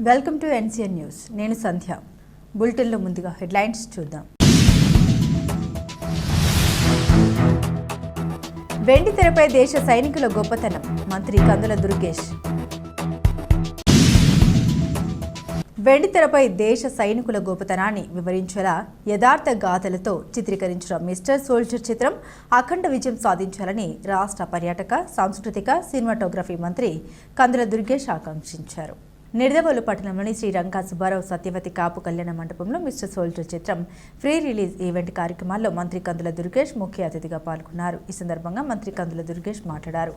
Welcome to NCN news నేను సంధ్య. బులెటిన్లో ముందుగా హెడ్లైన్స్ చూద్దాం. వెండి తెరపై దేశ సైనికుల గొప్పతనం. మంత్రి కందుల దుర్గేష్. వెండి తెరపై దేశ సైనికుల గొప్పతనాన్ని వివరించేలా యథార్థ గాథలతో చిత్రీకరించిన మిస్టర్ సోల్జర్ చిత్రం అఖండ విజయం సాధించాలని రాష్ట్ర పర్యాటక సాంస్కృతిక సినిమాటోగ్రఫీ మంత్రి కందుల దుర్గేష్ ఆకాంక్షించారు. నిర్దవోలు పట్టణంలోని శ్రీ రంగా సుబ్బారావు సత్యవతి కాపు కళ్యాణ మండపంలో మిస్టర్ సోల్జర్ చిత్రం ఫ్రీ రిలీజ్ ఈవెంట్ కార్యక్రమాల్లో మంత్రి కందుల దుర్గేష్ ముఖ్య అతిథిగా పాల్గొన్నారు. ఈ సందర్భంగా మంత్రి కందుల దుర్గేష్ మాట్లాడారు.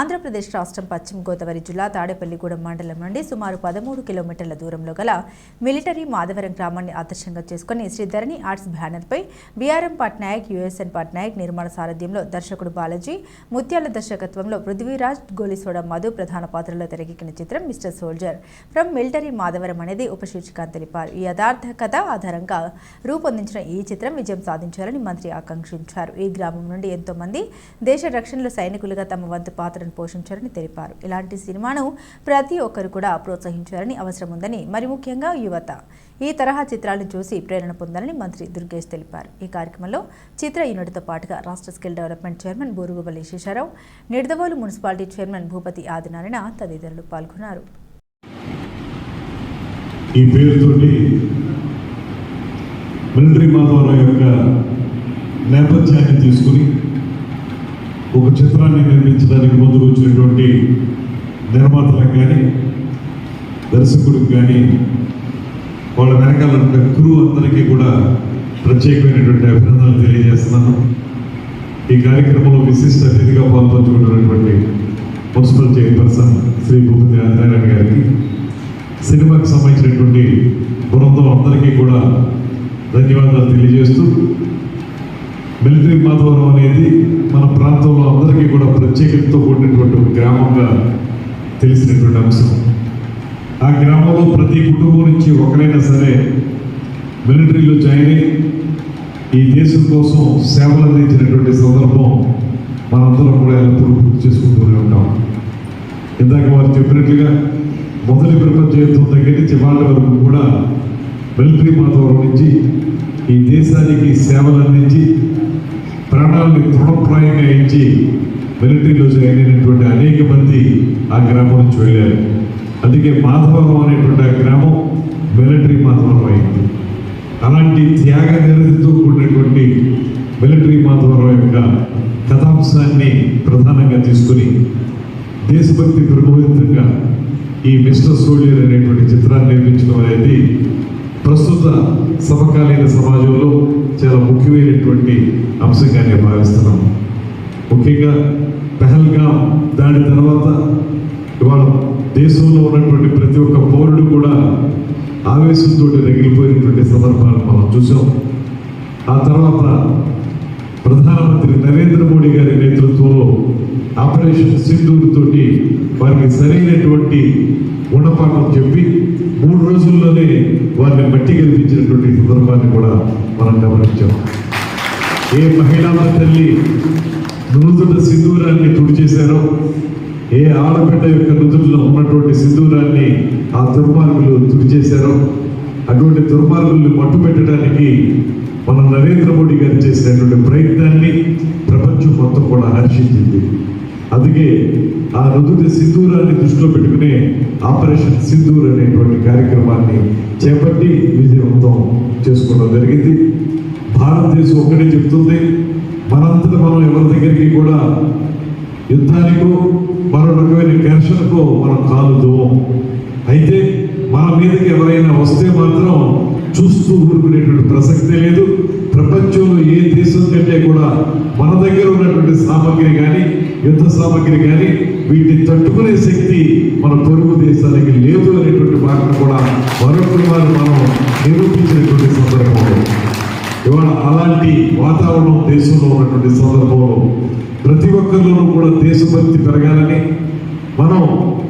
ఆంధ్రప్రదేశ్ రాష్ట్రం పశ్చిమ గోదావరి జిల్లా తాడేపల్లిగూడెం మండలం నుండి సుమారు పదమూడు కిలోమీటర్ల దూరంలో గల మిలిటరీ మాధవరం గ్రామాన్ని ఆదర్శంగా చేసుకుని శ్రీధరణి ఆర్ట్స్ బ్యానర్పై బీఆర్ఎం పట్నాయక్ యుఎస్ఎన్ పట్నాయక్ నిర్మాణ సారథ్యంలో దర్శకుడు బాలాజీ ముత్యాల దర్శకత్వంలో పృథ్వీరాజ్ గోలిసోడ మధు ప్రధాన పాత్రలో తెరకెక్కిన చిత్రం mister soldier from military Madhavaram అనేది ఉపశీర్షిక అని తెలిపారు. ఈ యథార్థ కథ ఆధారంగా రూపొందించిన ఈ చిత్రం విజయం సాధించాలని మంత్రి ఆకాంక్షించారు. ఈ గ్రామం నుండి ఎంతో మంది దేశ రక్షణలో సైనికులుగా తమ వంతు పాత్రను పోషించారని తెలిపారు. ఇలాంటి సినిమాను ప్రతి ఒక్కరు కూడా ప్రోత్సహించాలని అవసరం ఉందని మరి ముఖ్యంగా యువత ఈ తరహా చిత్రాలను చూసి ప్రేరణ పొందాలని మంత్రి దుర్గేష్ తెలిపారు. ఈ కార్యక్రమంలో చిత్ర యూనిట్తో పాటుగా రాష్ట్ర skill development chairman Boruguballi Sesharao Nidadavolu municipality chairman Bhupathi Adinarayana తదితరులు పాల్గొన్నారు. ఈ పేరుతోటి మిలిటరీ మాధవరావు యొక్క నేపథ్యాన్ని తీసుకుని ఒక చిత్రాన్ని నిర్మించడానికి ముందుకు వచ్చినటువంటి నిర్మాతలకు కానీ దర్శకుడికి కానీ వాళ్ళ వెనకాల ఉన్న క్రూ అందరికీ కూడా ప్రత్యేకమైనటువంటి అభినందనలు తెలియజేస్తున్నాను. ఈ కార్యక్రమంలో విశిష్ట అతిథిగా పాల్పంచుకుంటున్నటువంటి మున్సిపల్ చైర్పర్సన్ శ్రీ భూపతి ఆదినారాయణ గారికి సినిమాకి సంబంధించినటువంటి బృందం అందరికీ కూడా ధన్యవాదాలు తెలియజేస్తూ మిలిటరీ మాధవరం అనేది మన ప్రాంతంలో అందరికీ కూడా ప్రత్యేకతతో కూడినటువంటి గ్రామంగా తెలిసినటువంటి అంశం. ఆ గ్రామంలో ప్రతి కుటుంబం నుంచి ఒకరైనా సరే మిలిటరీలో జాయిన్ అయ్యి ఈ దేశం కోసం సేవలు అందించినటువంటి సందర్భం మనందరం కూడా ఎల్లప్పుడూ గుర్తు చేసుకుంటూనే ఉంటాం. ఇందాక వారు చెప్పినట్లుగా మొదటి ప్రపంచ యుద్ధం దగ్గర నుంచి వాళ్ళ వరకు కూడా మిలిటరీ మాధవరం నుంచి ఈ దేశానికి సేవలు అందించి ప్రాణాలను తృణప్రాయంగా ఇచ్చి మిలిటరీలో జాయిన్ అయినటువంటి అనేక మంది ఆ గ్రామం నుంచి వెళ్ళారు. అందుకే మాధవరం అనేటువంటి ఆ గ్రామం మిలిటరీ మాధవరం అయింది. అలాంటి త్యాగ నిరతితో కూడినటువంటి మిలిటరీ మాధవరం యొక్క కథాంశాన్ని ప్రధానంగా తీసుకుని దేశభక్తి ప్రబోధితంగా ఈ మిస్టర్ సోల్జర్ అనేటువంటి చిత్రాన్ని నిర్మించడం అనేది ప్రస్తుత సమకాలీన సమాజంలో చాలా ముఖ్యమైనటువంటి అంశంగా నేను భావిస్తున్నాను ముఖ్యంగా పెహల్గా దాని తర్వాత ఇవాళ దేశంలో ఉన్నటువంటి ప్రతి ఒక్క పౌరుడు కూడా ఆవేశంతో రగిలిపోయినటువంటి సందర్భాలు మనం చూసాం ఆ తర్వాత ప్రధానమంత్రి నరేంద్ర మోడీ గారి నేతృత్వంలో ఆపరేషన్ సింధూర్ తోటి వారికి సరైనటువంటి గుణపాఠం చెప్పి మూడు రోజుల్లోనే వారిని మట్టి గెలిపించినటువంటి సందర్భాన్ని కూడా మనం గమనించాం. ఏ మహిళా తల్లి నూతన సింధూరాన్ని తుడిచేశారో ఏ ఆడబిడ్డ యొక్క నుదుటిలో ఉన్నటువంటి సింధూరాన్ని ఆ దుర్మార్గులు తుడిచేశారో అటువంటి దుర్మార్గుల్ని మట్టు పెట్టడానికి మన నరేంద్ర మోడీ గారు చేసినటువంటి ప్రయత్నాన్ని ప్రపంచం మొత్తం కూడా హర్షించింది. అందుకే ఆ నుదుటి సింధూరాన్ని దృష్టిలో పెట్టుకునే ఆపరేషన్ సింధూర్ అనేటువంటి కార్యక్రమాన్ని చేపట్టి విజయవంతం చేసుకోవడం జరిగింది. భారతదేశం ఒక్కటే చెప్తుంది మనంతట మనం ఎవరి దగ్గరికి కూడా యుద్ధానికో మరో రకమైన ఘర్షణకో మనం కాలు అయితే మన మీదకి ఎవరైనా చూస్తూ ఊరుకునేటువంటి ప్రసక్తే లేదు. ప్రపంచంలో ఏ దేశం కంటే కూడా మన దగ్గర ఉన్నటువంటి సామగ్రి కానీ యుద్ధ సామగ్రి కానీ వీటిని తట్టుకునే శక్తి మన పొరుగు దేశాలకి లేదు అనేటువంటి మాటను కూడా మరొకటి వారు మనం నిరూపించినటువంటి సందర్భంలో ఇవాళ అలాంటి వాతావరణం దేశంలో ఉన్నటువంటి సందర్భంలో ప్రతి ఒక్కరిలోనూ కూడా దేశభక్తి పెరగాలని మనం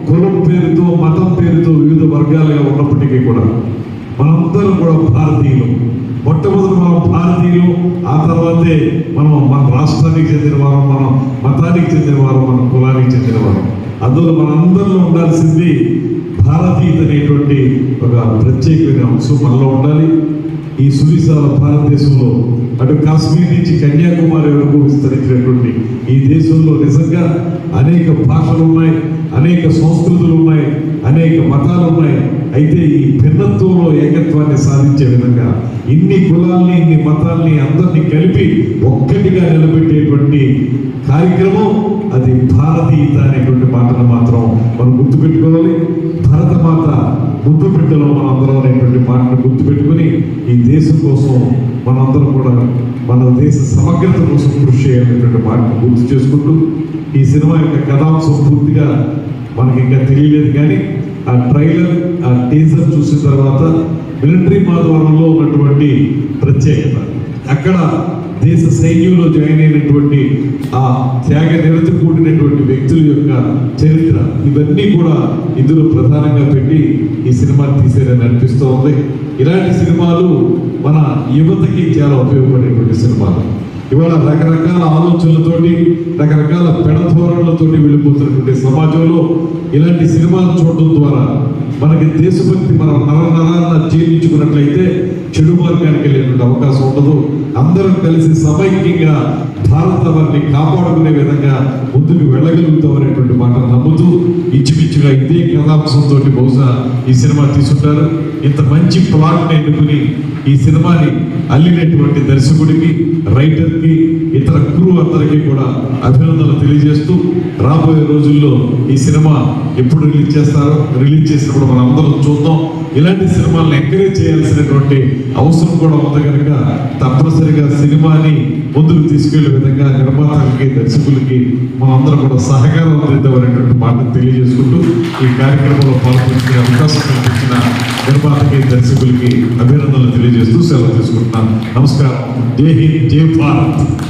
కులం పేరుతో మతం పేరుతో వివిధ వర్గాలుగా ఉన్నప్పటికీ కూడా మనందరం కూడా భారతీయులు. మొట్టమొదటి మనం భారతీయులు ఆ తర్వాతే మనం మన రాష్ట్రానికి చెందిన వారం మనం మతానికి చెందిన వారం మన కులానికి చెందిన వారం. అందులో మనందరిలో ఉండాల్సింది భారతీయత అనేటువంటి ఒక ప్రత్యేకమైన అంశం మనలో ఉండాలి. ఈ సువిశాల భారతదేశంలో అటు కాశ్మీర్ నుంచి కన్యాకుమారి వరకు విస్తరించినటువంటి ఈ దేశంలో నిజంగా అనేక భాషలు ఉన్నాయి అనేక సంస్కృతులు ఉన్నాయి అనేక మతాలు ఉన్నాయి. అయితే ఈ భిన్నత్వంలో ఏకత్వాన్ని సాధించే విధంగా ఇన్ని కులాల్ని ఇన్ని మతాల్ని అందరినీ కలిపి ఒక్కటిగా నిలబెట్టేటువంటి కార్యక్రమం అది భారతీయత అనేటువంటి మాటను మాత్రం మనం గుర్తుపెట్టుకోవాలి. భరతమాత ముద్దు బిడ్డలో మనందరం అనేటువంటి మాటను గుర్తుపెట్టుకుని ఈ దేశం కోసం మనందరం కూడా మన దేశ సమగ్రత కోసం కృషి చేయాలనేటువంటి మాటను గుర్తు చేసుకుంటూ ఈ సినిమా యొక్క కథాంశం పూర్తిగా మనకి ఇంకా తెలియలేదు కానీ ఆ ట్రైలర్ ఆ టీజర్ చూసిన తర్వాత మిలిటరీ వాతావరణంలో ఉన్నటువంటి ప్రత్యేకత. అక్కడ దేశ సైన్యంలో జాయిన్ అయినటువంటి ఆ త్యాగ నిరతి కూడినటువంటి వ్యక్తుల యొక్క చరిత్ర ఇవన్నీ కూడా ఇందులో ప్రధానంగా పెట్టి ఈ సినిమా తీసేదని అనిపిస్తూ ఉంది ఇలాంటి సినిమాలు మన యువతకి చాలా ఉపయోగపడేటువంటి సినిమాలు. ఇవాళ రకరకాల ఆలోచనలతోటి రకరకాల పెడధోరణలతోటి వెళ్ళిపోతున్నటువంటి సమాజంలో ఇలాంటి సినిమాలు చూడడం ద్వారా మనకి దేశభక్తి మన నర నరాన్న జీర్ణించుకున్నట్లయితే చెడు మార్గానికి వెళ్ళేటువంటి అవకాశం ఉండదు. అందరం కలిసి సమైక్యంగా వారిని కాపాడుకునే విధంగా ముందుకు వెళ్ళగలుగుతాం అనేటువంటి మాట నమ్ముతూ ఇచ్చిమిచ్చిగా ఇదే కథాంశంతో బహుశా ఈ సినిమా తీసుకుంటారు ఇంత మంచి ప్లాట్ని ఎన్నుకుని ఈ సినిమాని అల్లినటువంటి దర్శకుడికి రైటర్కి ఇతర క్రూ అందరికీ కూడా అభినందనలు తెలియజేస్తూ రాబోయే రోజుల్లో ఈ సినిమా ఎప్పుడు రిలీజ్ చేస్తారో రిలీజ్ చేసినప్పుడు మనం అందరం చూద్దాం. ఇలాంటి సినిమాలను ఎంకరేజ్ చేయాల్సినటువంటి అవసరం కూడా ఉంది కనుక తప్పనిసరిగా సినిమాని ముందుకు తీసుకెళ్ళే విధంగా నిర్మాతలకి దర్శకులకి మనందరం కూడా సహకారం అందిద్దామనేటువంటి మాటను తెలియజేసుకుంటూ ఈ కార్యక్రమంలో పాల్గొనే అవకాశం కల్పించిన నిర్మాతకి దర్శకులకి అభినందనలు తెలియజేస్తూ సెలవు తీసుకుంటున్నాను. నమస్కారం. జై హింద్ జై భారత్.